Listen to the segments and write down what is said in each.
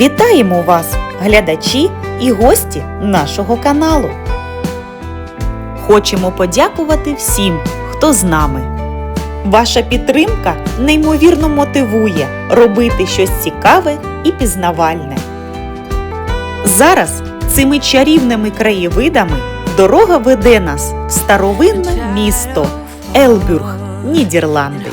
Вітаємо вас, глядачі і гості нашого каналу. Хочемо подякувати всім, хто з нами. Ваша підтримка неймовірно мотивує робити щось цікаве і пізнавальне. Зараз цими чарівними краєвидами дорога веде нас в старовинне місто Елбюрг, Нідерланди.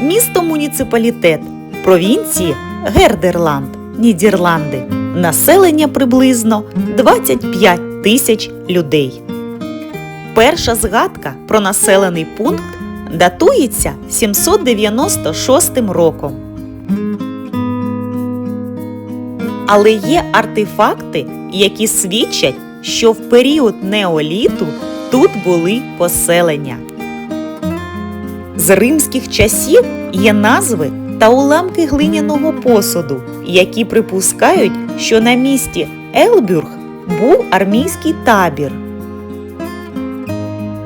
Місто муніципалітет провінції Гердерланд, Нідерланди. Населення приблизно 25 тисяч людей. Перша згадка про населений пункт датується 796 роком. Але є артефакти, які свідчать, що в період неоліту тут були поселення. З римських часів є назви та уламки глиняного посуду, які припускають, що на місті Елбюрг був армійський табір.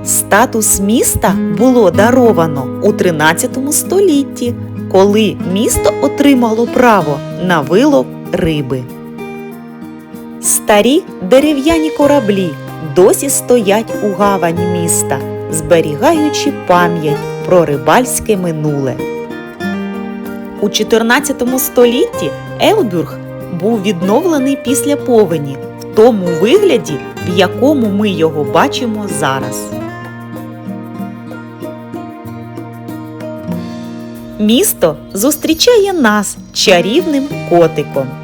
Статус міста було даровано у 13 столітті, коли місто отримало право на вилов риби. Старі дерев'яні кораблі досі стоять у гавані міста, зберігаючи пам'ять про рибальське минуле. У 14 столітті Елбюрг був відновлений після повені в тому вигляді, в якому ми його бачимо зараз. Місто зустрічає нас чарівним котиком.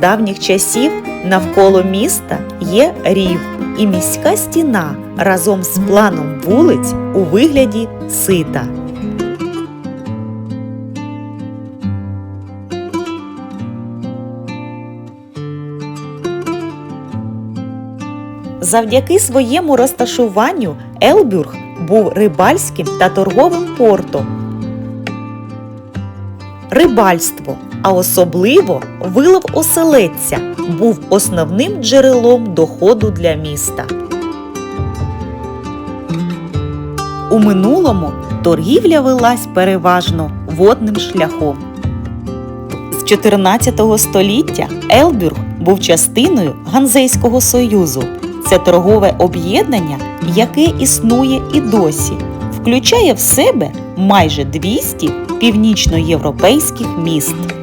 Давніх часів навколо міста є рів і міська стіна разом з планом вулиць у вигляді сита. Завдяки своєму розташуванню Елбюрг був рибальським та торговим портом. Рибальство, а особливо вилов оселедця, був основним джерелом доходу для міста. У минулому торгівля велась переважно водним шляхом. З 14 століття Елбюрг був частиною Ганзейського союзу. Це торгове об'єднання, яке існує і досі, включає в себе майже 200 північноєвропейських міст.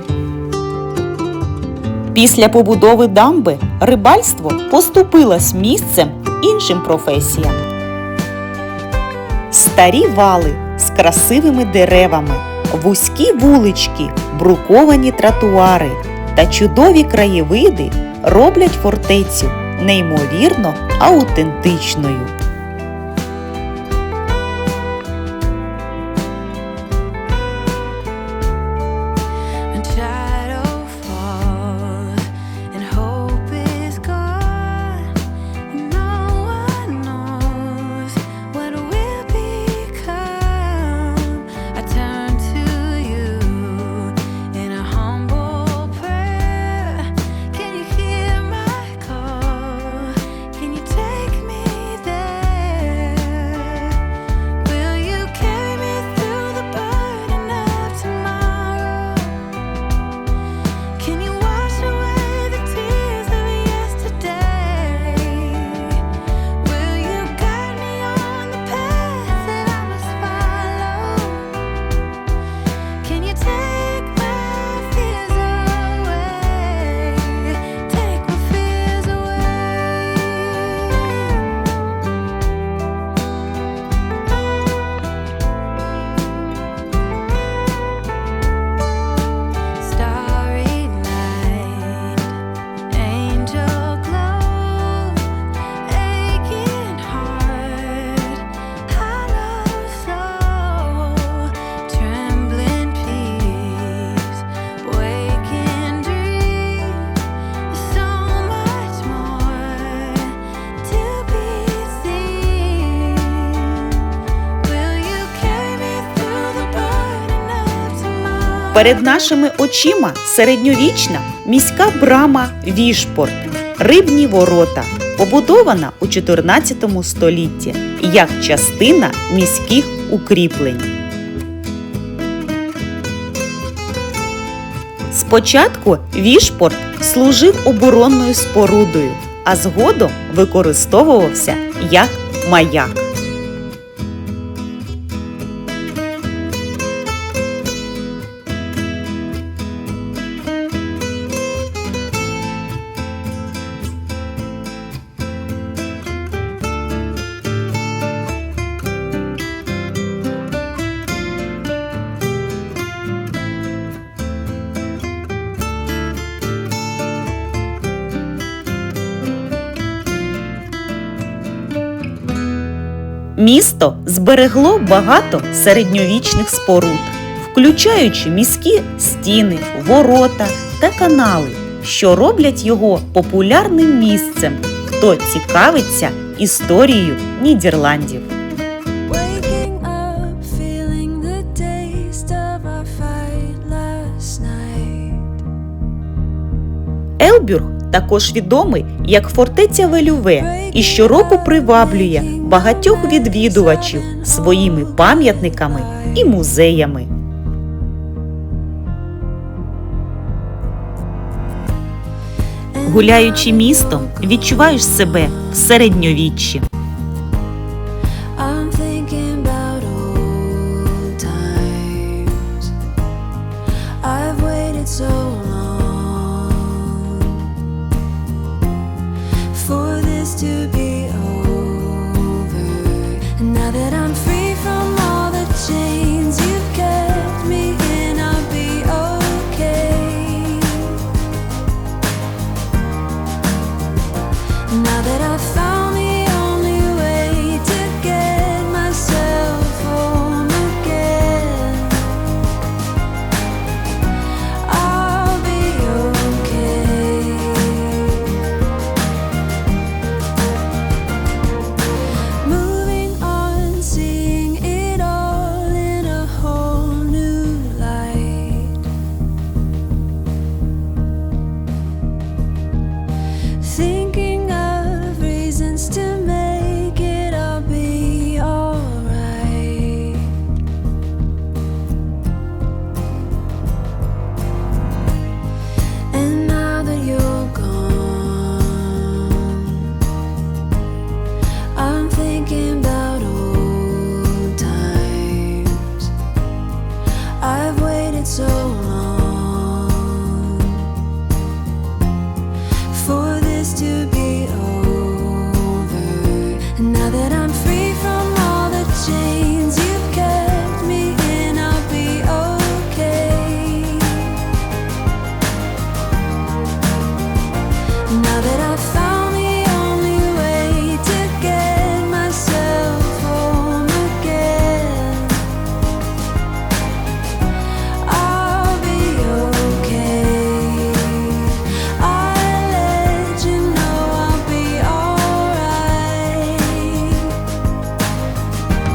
Після побудови дамби рибальство поступилось місцем іншим професіям. Старі вали з красивими деревами, вузькі вулички, бруковані тротуари та чудові краєвиди роблять фортецю неймовірно аутентичною. Перед нашими очима середньовічна міська брама Вішпорт, рибні ворота, побудована у 14 столітті як частина міських укріплень. Спочатку Вішпорт служив оборонною спорудою, а згодом використовувався як маяк. Місто зберегло багато середньовічних споруд, включаючи міські стіни, ворота та канали, що роблять його популярним місцем, хто цікавиться історією Нідерландів. Елбюрг також відомий як фортеця Велюве і щороку приваблює багатьох відвідувачів своїми пам'ятниками і музеями. Гуляючи містом, відчуваєш себе в середньовіччі.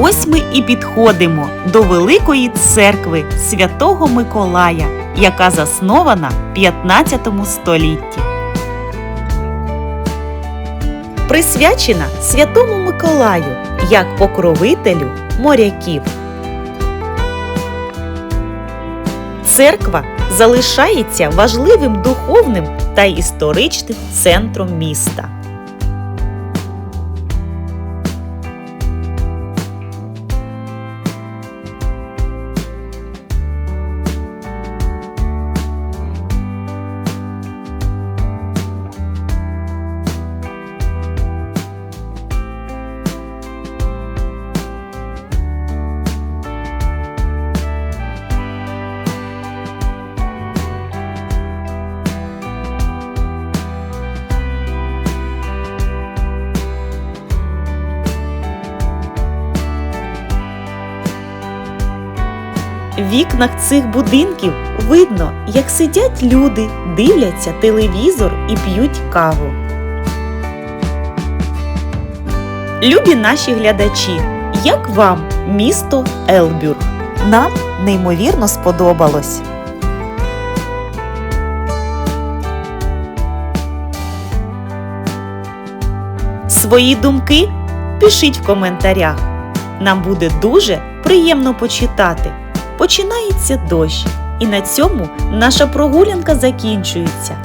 Ось ми і підходимо до великої церкви Святого Миколая, яка заснована в 15 столітті. Присвячена Святому Миколаю як покровителю моряків. Церква залишається важливим духовним та історичним центром міста. вікнах цих будинків видно, як сидять люди, дивляться телевізор і п'ють каву. Любі наші глядачі! Як вам місто Елбюрг? Нам неймовірно сподобалось! Свої думки пишіть в коментарях. Нам буде дуже приємно почитати. Починається дощ, і на цьому наша прогулянка закінчується.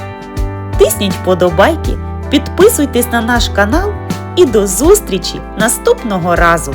Тисніть вподобайки, підписуйтесь на наш канал і до зустрічі наступного разу!